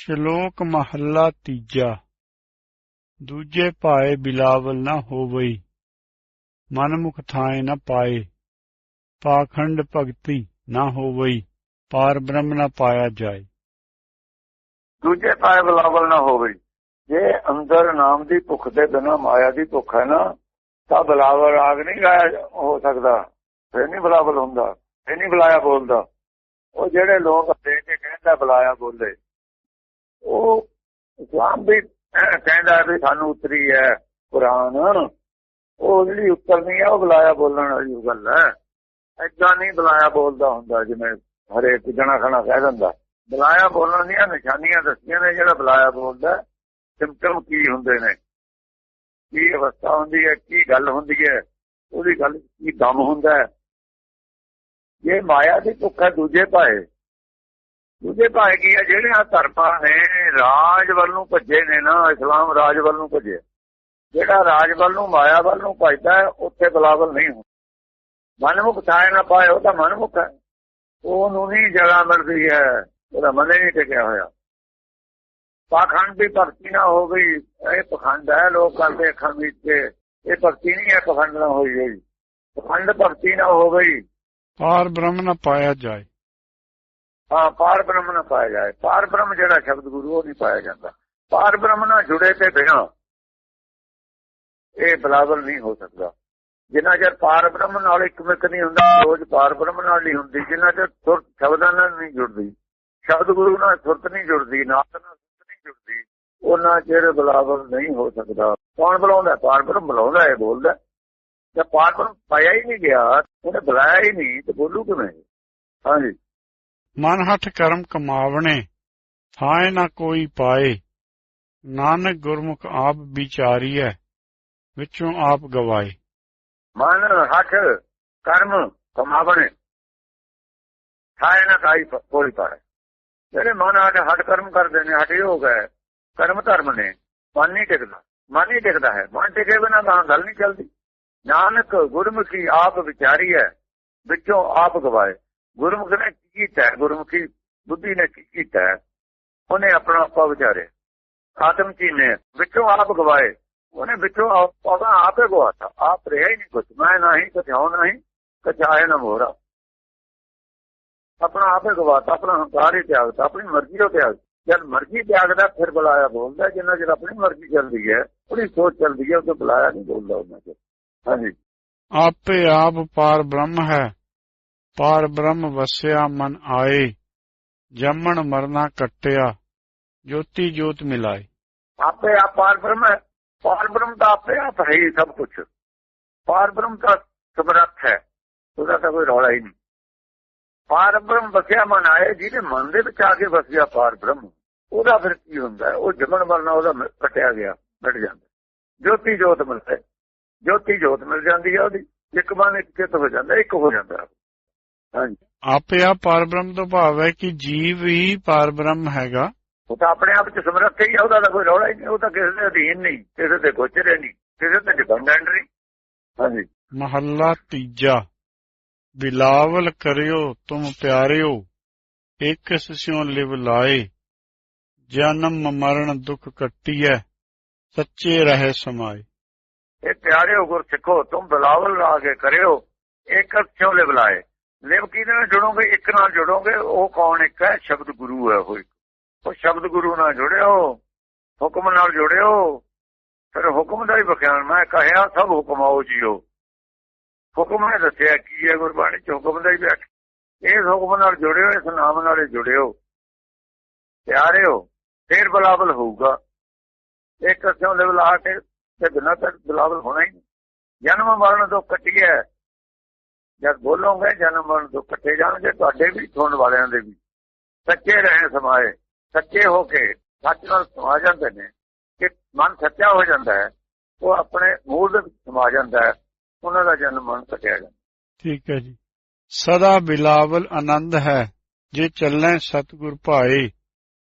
ਸ਼ਲੋਕ ਮਹੱਲਾ ਤੀਜਾ। ਦੂਜੇ ਪਾਏ ਬਿਲਾਵਲ ਨਾ ਹੋਵਈ ਮਨ ਥਾਏ ਨ ਪਾਏ। ਪਾਖੰਡ ਭਗਤੀ ਨਾ ਹੋਵਈ, ਪਾਰ ਬ੍ਰਹਮ ਨਾ ਪਾਇਆ ਜਾਏ। ਦੂਜੇ ਪਾਏ ਬਲਾਵਲ ਨਾ ਹੋਵੇ ਜੇ ਅੰਦਰ ਨਾਮ ਦੀ ਭੁੱਖ ਦੇ ਬਿਨਾ ਮਾਇਆ ਦੀ ਭੁੱਖ ਹੈ ਨਾ, ਤਾਂ ਬਿਲਾਵਲ ਰਾਗ ਨਹੀਂ ਗਾਇਆ ਹੋ ਸਕਦਾ। ਫੇਰ ਨਹੀਂ ਬਲਾਵਲ ਹੁੰਦਾ, ਫੇਰ ਨਹੀਂ ਬੁਲਾਇਆ ਬੋਲਦਾ। ਉਹ ਜਿਹੜੇ ਲੋਕ ਦੇ ਕੇ ਕਹਿੰਦਾ ਬੁਲਾਇਆ ਬੋਲੇ ਉਹ ਇਸਲਾਮ ਵੀ ਕਹਿੰਦਾ ਵੀ ਸਾਨੂੰ ਉਤਰੀ ਹੈ ਕੁਰਾਨ। ਉਹ ਜਿਹੜੀ ਉਤਰਨੀ ਹੈ ਉਹ ਬੁਲਾਇਆ ਬੋਲਣ ਵਾਲੀ ਗੱਲ ਹੈ ਐਦਾਂ ਨਹੀਂ ਬੁਲਾਇਆ ਬੋਲਦਾ ਹੁੰਦਾ ਜਿਵੇਂ ਹਰੇਕ ਜਣਾ ਖਣਾ ਕਹਿ ਦਿੰਦਾ। ਬੁਲਾਇਆ ਬੋਲਣ ਦੀਆਂ ਨਿਸ਼ਾਨੀਆਂ ਦੱਸੀਆਂ ਨੇ ਜਿਹੜਾ ਬੁਲਾਇਆ ਬੋਲਦਾ। ਸਿੰਪਟਮ ਕੀ ਹੁੰਦੇ ਨੇ? ਕੀ ਅਵਸਥਾ ਹੁੰਦੀ ਹੈ ਕੀ ਗੱਲ ਹੁੰਦੀ ਹੈ ਉਹਦੀ ਗੱਲ ਕੀ ਦਮ ਹੁੰਦਾ ਹੈ ਇਹ ਮਾਇਆ ਦੀ ਭੁੱਖ ਹੈ ਦੂਜੇ ਪਾਏ ਦੂਜੇ ਪਾਏ ਕੀ ਹੈ ਜਿਹੜੇ ਆ ਧਰਮਾਂ ਨੇ ਰਾਜ ਵੱਲ ਨੂੰ ਭੱਜੇ ਨੇ ਨਾ, ਇਸਲਾਮ ਰਾਜ ਵੱਲ ਨੂੰ ਭੱਜੇ ਜਿਹੜਾ ਰਾਜ ਵੱਲ ਨੂੰ, ਮਾਇਆ ਵੱਲ ਨੂੰ ਭੱਜਦਾ ਉੱਥੇ ਬਲਾਵਲ ਨਹੀਂ ਹੁੰਦਾ। ਮਨਮੁਖ ਥਾਏ ਨਾ ਪਾਏ, ਉਹ ਤਾਂ ਮਨਮੁਖ ਹੈ। ਉਹਨੂੰ ਨਹੀਂ ਜਗ੍ਹਾ ਮਿਲਦੀ ਹੈ, ਉਹਦਾ ਮਨ ਹੀ ਨਹੀਂ ਟਿਕਿਆ ਹੋਇਆ। ਪਾਖੰਡ ਦੀ ਭਗਤੀ ਨਾ ਹੋ ਗਈ, ਇਹ ਪਖੰਡ ਹੈ, ਲੋਕ ਕਰਦੇ ਅੱਖਾਂ ਵਿੱਚ ਕੇ। ਇਹ ਭਗਤੀ ਨਹੀਂ ਹੈ, ਪਖੰਡ ਨਾ ਹੋਈ ਹੋਈ। ਪਖੰਡ ਭਗਤੀ ਨਾ ਹੋ ਗਈ। ਪਾਰ ਬ੍ਰਹਮ ਨਾ ਪਾਇਆ ਜਾਏ। ਹਾਂ, ਪਾਰ ਬ੍ਰਹਮ ਨਾ ਪਾਇਆ ਜਾਏ। ਪਾਰ ਬ੍ਰਹਮ ਜਿਹੜਾ ਸ਼ਬਦ ਗੁਰੂ, ਉਹ ਨਹੀਂ ਪਾਇਆ ਜਾਂਦਾ। ਪਾਰ ਬ੍ਰਹਮ ਨਾਲ ਜੁੜੇ ਤੇ ਬਿਨਾ ਇਹ ਬਲਾਵਲ ਨਹੀਂ ਹੋ ਸਕਦਾ। ਜਿੰਨਾ ਚਿਰ ਪਾਰ ਬ੍ਰਹਮ ਨਾਲ ਇੱਕ ਮਿਕ ਨਹੀਂ ਹੁੰਦਾ, ਰੋਜ਼ ਪਾਰ ਬ੍ਰਹਮ ਨਾਲ ਨਹੀਂ ਹੁੰਦੀ। ਜਿੰਨਾ ਚਿਰ ਸੁਰਤ ਸ਼ਬਦਾਂ ਨਾਲ ਨਹੀਂ ਜੁੜਦੀ, ਸ਼ਬਦ ਗੁਰੂ ਨਾਲ ਸੁਰਤ ਨਹੀਂ ਜੁੜਦੀ ਨਾਮ ਨਾਲ ਸੁਰਤ ਨਹੀਂ ਜੁੜਦੀ, ਉਹਨਾਂ ਚਿਰ ਬਲਾਵਲ ਨਹੀਂ ਹੋ ਸਕਦਾ। ਕੌਣ ਬੁਲਾਉਂਦਾ? ਪਾਰ ਬ੍ਰਹਮ ਬੁਲਾਉਂਦਾ ਹੈ, ਬੋਲਦਾ ਜੇ ਪਾਰ ਬ੍ਰਹਮ ਪਾਇਆ ਹੀ ਨਹੀਂ ਗਿਆ, ਉਹਨੇ ਬੁਲਾਇਆ ਹੀ ਨਹੀਂ, ਤੇ ਬੋਲੂ ਕਿਵੇਂ? ਹਾਂਜੀ। ਮਨ ਹੱਥ ਕਰਮ ਕਮਾਵਣੇ ਥਾਏ ਨਾ ਕੋਈ ਪਾਏ। ਨਾਨਕ ਗੁਰਮੁਖ ਆਪ ਵਿਚਾਰੀਐ, ਵਿੱਚੋਂ ਆਪ ਗਵਾਏ। ਮਨ ਹੱਥ ਕਰਮ ਕਮਾਵਣੇ ਥਾਏ ਨਾ ਕਾਈ ਕੋਈ ਪਾਏ। ਜਿਹੜੇ ਮਨ ਹੱਥ ਹੱਥ ਕਰਮ ਕਰਦੇ ਨੇ ਹੱਠ ਹੋ ਗਏ, ਕਰਮ ਧਰਮ ਨੇ, ਮਨ ਨਹੀਂ ਟਿਕਦਾ, ਮਨ ਨਹੀਂ ਟਿਕਦਾ ਹੈ। ਮਨ ਟਿਕੇ ਬਿਨਾਂ ਤਾਂ ਗੱਲ ਨਹੀਂ ਚੱਲਦੀ। ਨਾਨਕ ਗੁਰਮੁਖੀ ਆਪ ਵਿਚਾਰੀ ਹੈ ਵਿੱਚੋਂ ਆਪ ਗਵਾਏ। ਗੁਰਮੁਖ ਨੇ ਕੀ ਕੀਤਾ? ਗੁਰਮੁਖੀ ਬੁੱਧੀ ਨੇ ਕੀ ਕੀਤਾ? ਉਹਨੇ ਆਪਣਾ ਆਪਾ ਵਿਚਾਰੇ ਆਤਮ ਚੀਨੇ ਵਿੱਚੋਂ ਆਪ ਗਵਾਏ। ਉਹਨੇ ਵਿੱਚੋਂ ਆਪਾ ਆਪੇ ਗਵਾਤਾ ਆਪ ਰਿਹਾ ਹੀ ਨਹੀਂ ਕੁਝ ਮੈਂ ਨਹੀਂ ਕਥਿਆਉ ਨਹੀਂ ਕਚਾਏ ਨਾ ਮੋਰਾ ਆਪਣਾ ਆਪੇ ਗਵਾਤਾ ਆਪਣਾ ਹੰਕਾਰ ਹੀ ਤਿਆਗਤਾ ਆਪਣੀ ਮਰਜ਼ੀ ਉਹ ਤਿਆਗ ਜਦ ਮਰਜ਼ੀ ਤਿਆਗਦਾ, ਫਿਰ ਬੁਲਾਇਆ ਬੋਲਦਾ। ਜਿੰਨਾ ਚਿਰ ਆਪਣੀ ਮਰਜ਼ੀ ਚੱਲਦੀ ਹੈ, ਉਹਦੀ ਸੋਚ ਚੱਲਦੀ ਹੈ ਉਹ ਬੁਲਾਇਆ ਨਹੀਂ ਬੋਲਦਾ ਉਹਨਾਂ ਚਿਰ। ਹਾਂਜੀ। ਆਪੇ ਆਪ ਪਾਰ ਬ੍ਰਹਮ ਹੈ। ਪਾਰ ਬ੍ਰਹਮ ਵਸਿਆ ਮਨ ਆਏ, ਜੰਮਣ ਮਰਨਾ ਕੱਟਿਆ, ਜੋਤੀ ਜੋਤ ਮਿਲਾਏ। ਆਪੇ ਆਪ ਪਾਰ ਬ੍ਰਹਮ ਹੈ, ਪਾਰ ਬ੍ਰਹਮ ਦਾ ਆਪੇ ਆਪ ਹੈ ਸਭ ਕੁਝ ਪਾਰ ਬ੍ਰਹਮ ਦਾ ਸਮਰੱਥ ਹੈ, ਉਹਦਾ ਤਾਂ ਕੋਈ ਰੌਲਾ ਹੀ ਨਹੀਂ। ਪਾਰ ਬ੍ਰਹਮ ਵਸਿਆ ਮਨ ਆਏ, ਜਿਹਦੇ ਮਨ ਦੇ ਵਿੱਚ ਆ ਕੇ ਵਸ ਗਿਆ ਪਾਰ ਬ੍ਰਹਮ, ਉਹਦਾ ਫਿਰ ਕੀ ਹੁੰਦਾ ਉਹ ਜੰਮਣ ਮਰਨਾ ਉਹਦਾ ਕੱਟਿਆ ਗਿਆ, ਮਿਟ ਜਾਂਦਾ। ਜੋਤੀ ਜੋਤ ਮਿਲਦਾ ਜੋਤੀ ਜੋਤ ਮਿਲ ਜਾਂਦੀ ਹੈ ਉਹਦੀ, ਇੱਕ ਮਨ ਇੱਕ ਚਿੱਤ ਹੋ ਜਾਂਦਾ, ਇੱਕ ਹੋ ਜਾਂਦਾ। ਆਪੇ ਆ ਪਾਰ ਬ੍ਰਹਮ ਤੋਂ ਭਾਵ ਹੈ ਕਿ ਜੀਵ ਹੀ ਪਾਰ ਬ੍ਰਹਮ ਹੈਗਾ। ਉਹ ਤਾਂ ਆਪਣੇ ਆਪ ਚ ਸਮਰੱਥ ਹੀ ਆ ਉਹਦਾ ਤਾਂ ਕੋਈ ਰੌਲਾ ਹੀ ਨਹੀਂ ਉਹ ਤਾਂ ਕਿਸੇ ਦੇ ਅਧੀਨ ਨਹੀਂ ਕਿਸੇ ਦੇ ਗੋਚਰੇ ਨਹੀਂ ਕਿਸੇ ਤੇ ਡਿਪੈਂਡੈਂਟ ਨਹੀਂ। ਹਾਂਜੀ। ਮਹੱਲਾ ਤੀਜਾ ਬਿਲਾਵਲ ਕਰਿਓ ਤੁਮ ਪਿਆਰਿਓ ਇੱਕ ਸਿਉ ਲਿਵ ਲਾਏ ਜਨਮ ਮਰਨ ਦੁਖ ਕੱਟੀਐ ਸੱਚੇ ਰਹੇ ਸਮਾਏ। ਇਹ ਪਿਆਰਿਓ ਗੁਰ ਸਿੱਖੋ ਤੁਮ ਬਲਾਵਲ ਲਾ ਕੇ ਕਰਿਓ ਇੱਕ ਕਿਉਂ ਲਿਵ ਲਾਏ। ਲਿਵ ਕਿਹਦੇ ਨਾਲ ਜੁੜੋਗੇ? ਇੱਕ ਨਾਲ ਜੁੜੋਗੇ? ਉਹ ਕੌਣ ਇੱਕ ਹੈ? ਸ਼ਬਦ ਗੁਰੂ ਹੈ ਹੋਈ ਉਹ ਸ਼ਬਦ ਗੁਰੂ ਨਾਲ ਜੁੜਿਓ, ਹੁਕਮ ਨਾਲ ਜੁੜਿਓ। ਫਿਰ ਹੁਕਮ ਦਾ ਹੀ ਬਖਿਆਨ ਮੈਂ ਕਹਿਆ, ਸਭ ਹੁਕਮ ਆਓ ਜੀਓ। ਹੁਕਮ ਨੇ ਦੱਸਿਆ ਕੀ ਹੈ ਗੁਰਬਾਣੀ ਚ? ਹੁਕਮ ਦਾ ਹੀ ਵਿਆਖ ਇਸ ਹੁਕਮ ਨਾਲ ਜੁੜਿਓ, ਇਸ ਨਾਮ ਨਾਲ ਜੁੜਿਓ। ਪਿਆਰਿਓ, ਫੇਰ ਬਲਾਵਲ ਹੋਊਗਾ। ਇੱਕ ਕਿਉਂ ਲਿਵ ਲਾ ਕੇ ਤੇ ਬਿਨਾਂ ਤੱਕ ਬਲਾਵਲ ਹੋਣਾ ਹੀ ਜਨਮ ਮਰਨ ਤੋਂ ਕੱਟਿਆ ਜਦ ਬੋਲੋਗੇ ਜਨਮ ਮਰਨ ਤੋਂ ਕੱਟੇ ਜਾਣਗੇ ਤੁਹਾਡੇ ਵੀ ਸੁਣਨ ਵਾਲਿਆਂ ਦੇ ਵੀ। ਸੱਚੇ ਰਹੇ ਸਮਾਏ ਸੱਚੇ ਹੋ ਕੇ ਸੱਚ ਨਾਲ ਸਮਾ ਜਾਂਦੇ ਨੇ। ਕਿ ਮਨ ਸੱਚਾ ਹੋ ਜਾਂਦਾ ਹੈ ਉਹ ਆਪਣੇ ਮੂਲ ਦੇ ਵਿੱਚ ਸਮਾ ਜਾਂਦਾ ਹੈ ਉਹਨਾਂ ਦਾ ਜਨਮ ਮਰਨ ਕੱਟਿਆ ਜਾਂਦਾ। ਠੀਕ ਹੈ ਜੀ। ਸਦਾ ਬਿਲਾਵਲ ਆਨੰਦ ਹੈ ਜੇ ਚੱਲੈ ਸਤਿਗੁਰ ਭਾਏ।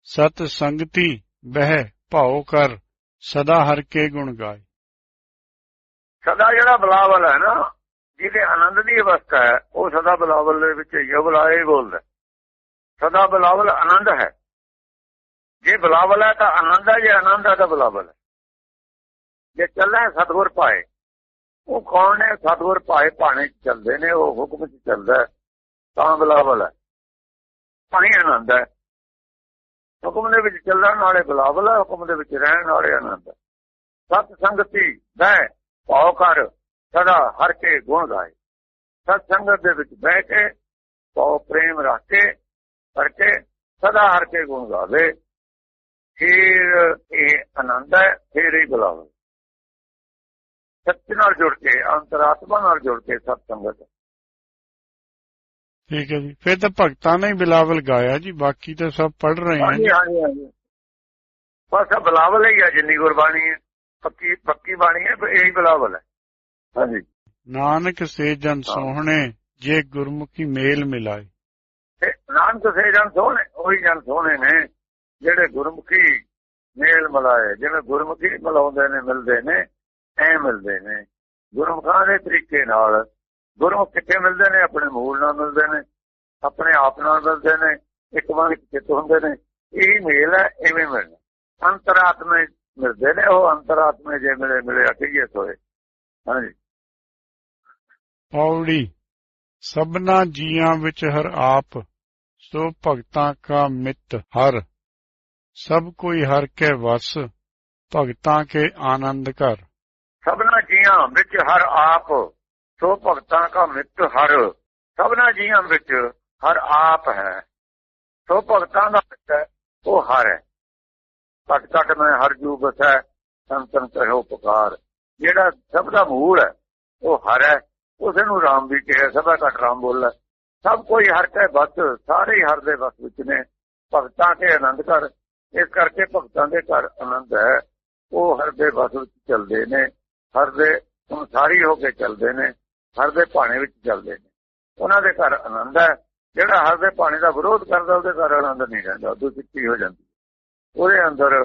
ਸਤ ਸੰਗਤੀ ਬਹਿ ਭਾਉ ਕਰ ਸਦਾ ਹਰ ਕੇ ਗੁਣ ਗਾਏ। ਸਦਾ ਜਿਹੜਾ ਬਲਾਵਲ ਹੈ ਨਾ ਜਿਹਦੇ ਆਨੰਦ ਦੀ ਅਵਸਥਾ ਹੈ, ਉਹ ਸਦਾ ਬਲਾਵਲ ਦੇ ਵਿੱਚ ਹੀ ਬੁਲਾਏ ਬੋਲਦਾ ਸਦਾ ਬਲਾਵਲ ਆਨੰਦ ਹੈ। ਜੇ ਬਲਾਵਲ ਹੈ ਤਾਂ ਆਨੰਦ ਹੈ, ਜੇ ਆਨੰਦ ਹੈ ਤਾਂ ਬਲਾਵਲ ਹੈ। ਜੇ ਚੱਲਣਾ ਹੈ, ਸਤਿਗੁਰ ਪਾਏ ਉਹ ਕੌਣ ਨੇ? ਸਤਿਗੁਰ ਪਾਏ ਭਾਣੇ ਚੱਲਦੇ ਨੇ, ਉਹ ਹੁਕਮ ਚ ਚੱਲਦਾ ਤਾਂ ਬਲਾਵਲ ਹੈ। ਪਾਣੀ ਆਨੰਦ ਹੈ। ਹੁਕਮ ਦੇ ਵਿੱਚ ਚੱਲਣ ਨਾਲੇ ਬਲਾਵਲ ਹੈ, ਹੁਕਮ ਦੇ ਵਿੱਚ ਰਹਿਣ ਨਾਲੇ ਆਨੰਦ ਹੈ। ਸਤ ਸੰਗਤੀ, ਬਹਿ, ਭਾਉ ਕਰ ਸਦਾ ਹਰ ਕੇ ਗੁਣ ਗਾਏ। ਸਤ ਸੰਗਤ ਦੇ ਵਿੱਚ ਬਹਿ ਕੇ ਭਾਉ ਪ੍ਰੇਮ ਰੱਖ ਕੇ ਕਰਕੇ ਸਦਾ ਹਰ ਕੇ ਗੁਣ ਗਾਵੇ। ਫਿਰ ਇਹ ਆਨੰਦ ਹੈ ਫਿਰ ਹੀ ਬੁਲਾਵੇ। ਸੱਚ ਨਾਲ ਜੁੜ ਕੇ ਅੰਤਰਾਤਮਾ ਨਾਲ ਜੁੜ ਕੇ ਸਤ ਸੰਗਤ ਠੀਕ ਹੈ ਜੀ। ਫਿਰ ਤਾਂ ਭਗਤਾਂ ਨੇ ਹੀ ਬਿਲਾਵਲ ਗਾਇਆ ਜੀ ਬਾਕੀ ਤਾਂ ਸਭ ਪੜ ਰਹੇ ਹਾਂ ਹਾਂਜੀ ਜੀ। ਹਾਂਜੀ ਹਾਂਜੀ। ਬਸ ਆਹ ਬੁਲਾਵਲ ਹੀ ਹੈ ਜਿੰਨੀ ਗੁਰਬਾਣੀ ਹੈ। ਪੱਕੀ ਪੱਕੀ ਬਾਣੀ ਹੈ ਇਹ ਬੁਲਾਵਲ ਹੈ। ਹਾਂਜੀ। ਨਾਨਕ ਸੇ ਜਨ ਸੋਹਣੇ ਜੇ ਗੁਰਮੁਖੀ ਮੇਲ ਮਿਲਾਏ। ਨਾਨਕ ਸੇ ਜਨ ਸੋਹਣੇ ਉਹੀ ਜਨ ਸੋਹਣੇ ਨੇ ਜਿਹੜੇ ਗੁਰਮੁਖੀ ਮੇਲ ਮਲਾਏ ਜਿਵੇਂ ਗੁਰਮੁਖੀ ਮਲਾਉਂਦੇ ਨੇ ਮਿਲਦੇ ਨੇ ਐ ਮਿਲਦੇ ਨੇ। ਗੁਰਮੁਖਾਂ ਦੇ ਤਰੀਕੇ ਨਾਲ ਗੁਰਮੁਖ ਕਿੱਥੇ ਮਿਲਦੇ ਨੇ? ਆਪਣੇ ਮੂਲ ਨਾਲ ਮਿਲਦੇ ਨੇ ਆਪਣੇ ਆਪ ਨਾਲ ਮਿਲਦੇ ਨੇ ਇੱਕ ਵਾਰ ਇੱਕ ਚਿੱਤ ਹੁੰਦੇ ਨੇ। ਇਹੀ ਮੇਲ ਹੈ ਐਵੇਂ ਮਿਲਣਾ। ਅੰਤਰਾਤਮੇ ਮਿਲਦੇ ਨੇ ਉਹ ਅੰਤਰਾਤਮੇ ਜੇ ਮਿਲੇ ਮਿਲੇ ਅਕਈਏ ਸੋਏ ਹਾਂਜੀ। ਪੌੜੀ, ਸਭਨਾ ਜੀਆਂ ਵਿੱਚ ਹਰ ਆਪ, ਸੋ ਭਗਤਾਂ ਕਾ ਮਿੱਤ ਹਰ। ਸਭ ਕੋਈ ਹਰ ਕੇ ਵਸ, ਭਗਤਾਂ ਕੇ ਆਨੰਦ ਘਰ। ਸਭਨਾ ਜੀਆਂ ਵਿੱਚ ਹਰ ਆਪ, ਸੋ ਭਗਤਾਂ ਕਾ ਮਿੱਤ ਹਰ। ਸਭਨਾ ਜੀਆਂ ਵਿੱਚ ਹਰ ਆਪ ਹੈ, ਸੋ ਭਗਤਾਂ ਦਾ ਮਿੱਤ ਹੈ, ਉਹ ਹਰ ਹੈ। ਘਟ ਘਟ ਮੈਂ ਹਰ ਜੂ ਬਸੈ ਸੰਤਨ ਕਰੋ ਪੁਕਾਰ ਜਿਹੜਾ ਸਭ ਦਾ ਮੂਲ ਹੈ, ਉਹ ਹਰ ਹੈ। ਉਸੇ ਨੂੰ ਰਾਮ ਵੀ ਕਿਹਾ ਸਭਾ ਘਟ ਰਾਮ ਬੋਲਦਾ। ਸਭ ਕੋਈ ਹਰ ਕੇ ਬਸ, ਸਾਰੇ ਹਰ ਦੇ ਬਸ ਵਿੱਚ ਨੇ। ਭਗਤਾਂ ਕੇ ਆਨੰਦ ਘਰ, ਇਸ ਕਰਕੇ ਭਗਤਾਂ ਦੇ ਘਰ ਆਨੰਦ ਹੈ। ਉਹ ਹਰ ਦੇ ਬਸ ਵਿੱਚ ਚੱਲਦੇ ਨੇ, ਹਰ ਦੇ ਸੰਸਾਰੀ ਹੋ ਕੇ ਚੱਲਦੇ ਨੇ, ਹਰ ਦੇ ਭਾਣੇ ਵਿੱਚ ਚੱਲਦੇ ਨੇ। ਉਹਨਾਂ ਦੇ ਘਰ ਆਨੰਦ ਹੈ। ਜਿਹੜਾ ਹਰ ਦੇ ਭਾਣੇ ਦਾ ਵਿਰੋਧ ਕਰਦਾ, ਉਹਦੇ ਘਰ ਆਨੰਦ ਨਹੀਂ ਰਹਿੰਦਾ ਦੁਖੀ ਹੋ ਜਾਂਦੀ ਉਹਦੇ ਅੰਦਰ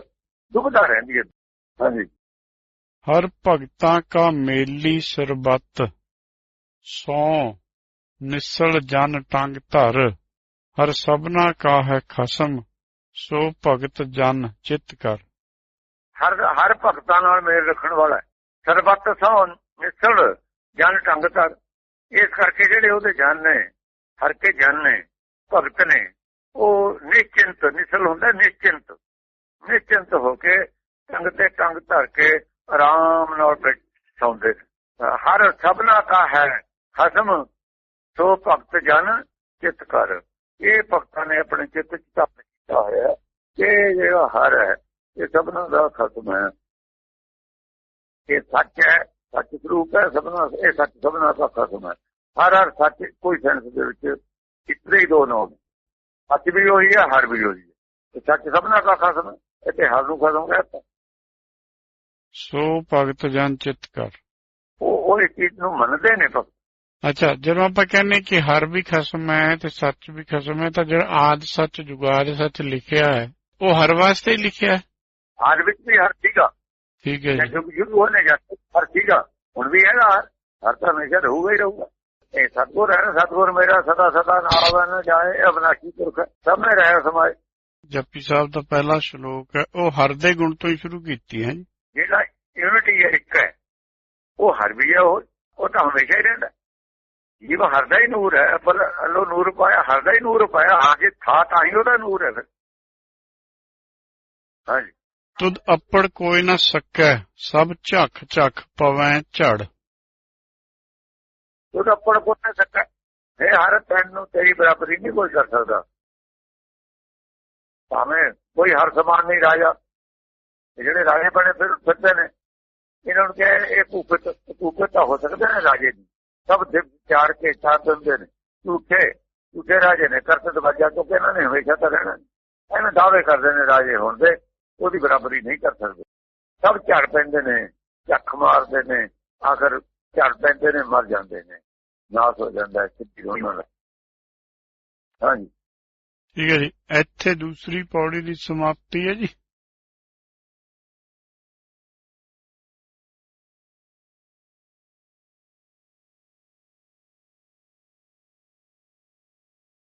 ਦੁਬਦਾ ਰਹਿੰਦੀ ਹੈ। ਹਾਂਜੀ। ਹਰ ਭਗਤਾਂ ਕਾ ਮੇਲੀ ਸਰਬੱਤ। ਸੋ, ਨਿਸਲ ਜਨ ਟੰਗ ਧਰ। ਹਰ ਸਭਨਾ ਕਾ ਹੈ ਖਸਮ, ਸੋ ਭਗਤ ਜਨ ਚਿਤ ਕਰ। ਹਰ ਹਰ ਭਗਤਾਂ ਨਾਲ ਮੇਲ ਰੱਖਣ ਵਾਲਾ ਸਰਬੱਤ ਸੋ, ਨਿਸਲ ਜਨ ਟੰਗ ਤਰ ਇਸ ਕਰਕੇ ਜਿਹੜੇ ਉਹਦੇ ਜਨ ਨੇ, ਹਰ ਕੇ ਜਨ ਨੇ, ਭਗਤ ਨੇ, ਉਹ ਨਿਸ਼ਚਿੰਤ, ਨਿਸਲ ਹੁੰਦਾ ਨਿਸ਼ਚਿੰਤ। ਨਿਸ਼ਚਿੰਤ ਹੋ ਕੇ ਟੰਗ ਤੇ ਟੰਗ ਧਰ ਕੇ ਆਰਾਮ ਨਾਲ ਬੈਠ ਸੌਂਦੇ ਹਰ ਸਭਨਾ ਕਾ ਹੈ ਖਸਮ ਸੋ ਭਗਤ ਜਨ ਚਿਤ ਕਰ। ਇਹ ਭਗਤਾਂ ਨੇ ਆਪਣੇ ਚਿੱਤ ਚ ਧਾਰਨ ਕੀਤਾ ਹੋਇਆ। ਕਿ ਇਹ ਜਿਹੜਾ ਹਰ ਹੈ ਇਹ ਸਭਨਾ ਦਾ ਖਸਮ ਹੈ। ਇਹ ਸੱਚ ਹੈ ਸੱਚ ਸਰੂਪ ਹੈ ਸਭਨਾ ਇਹ ਸੱਚ ਸਭਨਾ ਦਾ ਖਸਮ ਹੈ। ਹਰ ਹਰ ਸੱਚ ਕੋਈ ਸੈਂਸ ਦੇ ਵਿੱਚ ਇਤਨੇ ਹੀ ਦੋ ਨਾਮ ਸੱਚ ਵੀ ਉਹੀ ਹੈ ਹਰ ਵੀ ਉਹੀ ਹੈ। ਤੇ ਸੱਚ ਸਭਨਾ ਦਾ ਖਸਮ ਹੈ ਇੱਥੇ ਹਰ ਨੂੰ ਖਸਮ ਕਹਿੰਦਾ ਸੋ ਭਗਤ ਜਨ ਚਿਤ ਕਰ। ਉਹ ਉਹ ਇਸ ਚੀਜ਼ ਨੂੰ ਮੰਨਦੇ ਨੇ ਭਗਤ। ਅੱਛਾ ਜਦੋਂ ਆਪਾਂ ਕਹਿੰਨੇ ਕਿ ਹਰ ਵੀ ਖਸਮ ਹੈ ਤੇ ਸੱਚ ਵੀ ਖਸਮ ਹੈ ਤਾਂ ਜਿਹੜਾ ਆਦ ਸੱਚ ਜੁਗਾਦ ਸੱਚ ਲਿਖਿਆ ਹੈ ਉਹ ਹਰ ਵਾਸਤੇ ਹੀ ਲਿਖਿਆ ਹੈ ਹਰ ਵਿੱਚ ਵੀ ਹਰ ਸੀਗਾ ਠੀਕ ਹੈ ਜੀ ਜਦੋਂ ਸ਼ੁਰੂ ਹੋਣੇ ਜਾਂਦੇ ਹਰ ਸੀਗਾ ਹੁਣ ਵੀ ਹੈਗਾ ਹਰ ਹਰ ਤਾਂ ਹਮੇਸ਼ਾ ਰਹੂਗਾ ਹੀ ਰਹੂਗਾ ਇਹ ਸਤਗੁਰ ਹੈ ਨਾ, ਸਤਿਗੁਰ ਮੇਰਾ ਸਦਾ ਸਦਾ ਨਾਲ ਨਾ ਜਾਏ ਅਬਨਾਸ਼ੀ ਪੁਰਖ ਸਭ ਨੇ ਰਹਿ ਸਮਾਏ ਜੱਪੀ ਸਾਹਿਬ ਦਾ ਪਹਿਲਾ ਸ਼ਲੋਕ ਹੈ ਉਹ ਹਰ ਦੇ ਗੁਣ ਤੋਂ ਹੀ ਸ਼ੁਰੂ ਕੀਤੀ ਹੈ ਜੀ ਜਿਹੜਾ ਯੂਨਿਟੀ ਹੈ ਇੱਕ ਹੈ ਉਹ ਹਰ ਵੀ ਹੈ ਉਹ ਉਹ ਤਾਂ ਹਮੇਸ਼ਾ ਹੀ ਰਹਿੰਦਾ ਜੀਵ ਹਰ ਦਾ ਹੀ ਨੂਰ ਹੈ ਪਰ ਅੱਲੋ ਨੂਰ ਪਾਇਆ ਹਰ ਦਾ ਹੀ ਨੂਰ ਪਾਇਆ ਹਾਂ ਜੇ ਥਾ ਤਾਂ ਹੀ ਉਹਦਾ ਨੂਰ ਹੈ ਫਿਰ। ਹਾਂਜੀ। ਤੁਧ ਅੱਪੜ ਕੋਈ ਨਾ ਸਕੈ ਸਭ ਝੱਖ ਝੱਖ ਪਵੈ ਝੜ। ਉਹ ਤਾਂ ਆਪਣ ਕੋਲ ਸਕਾ। ਇਹ ਹਰ ਤੈਨ ਨੂੰ ਤੇਰੀ ਬਰਾਬਰੀ ਨਹੀਂ ਕੋਈ ਕਰ ਸਕਦਾ। ਭਾਵੇਂ ਕੋਈ ਹਰ ਸਮਾਨ ਨਹੀਂ ਰਾਜਾ ਜਿਹੜੇ ਰਾਜੇ ਬਣੇ ਫਿਰ ਫਿਰਦੇ ਨੇ ਇਹਨਾਂ ਨੂੰ ਕਹੇ ਇਹ ਭੂਪਤ ਭੂਪਤ ਤਾਂ ਹੋ ਸਕਦੇ ਨੇ ਰਾਜੇ ਨਹੀਂ। ਸਭ ਦੇ ਚਾਰ ਕੇ ਚਾਰ ਦਿੰਦੇ ਨੇ। ਝੂਠੇ ਝੂਠੇ ਰਾਜੇ ਨੇ ਕਰਤ ਦਵਾਜਾ ਕਿਉਂਕਿ ਇਹਨਾਂ ਨੇ ਹਮੇਸ਼ਾ ਤਾਂ ਰਹਿਣਾ ਇਹਨਾਂ ਦਾਅਵੇ ਕਰਦੇ ਨੇ ਰਾਜੇ ਹੋਣ ਦੇ, ਉਹਦੀ ਬਰਾਬਰੀ ਨਹੀਂ ਕਰ ਸਕਦੇ। ਸਭ ਝੜ ਪੈਂਦੇ ਨੇ ਝੱਖ ਮਾਰਦੇ ਨੇ, ਆਖਰ ਝੜ ਪੈਂਦੇ ਨੇ, ਮਰ ਜਾਂਦੇ ਨੇ। ਨਾਸ ਹੋ ਜਾਂਦਾ, ਸਿੱਧੀ ਉਹਨਾਂ ਦਾ ਹਾਂਜੀ। ਠੀਕ ਹੈ ਜੀ। ਇੱਥੇ ਦੂਸਰੀ ਪੌੜੀ ਦੀ ਸਮਾਪਤੀ ਹੈ ਜੀ।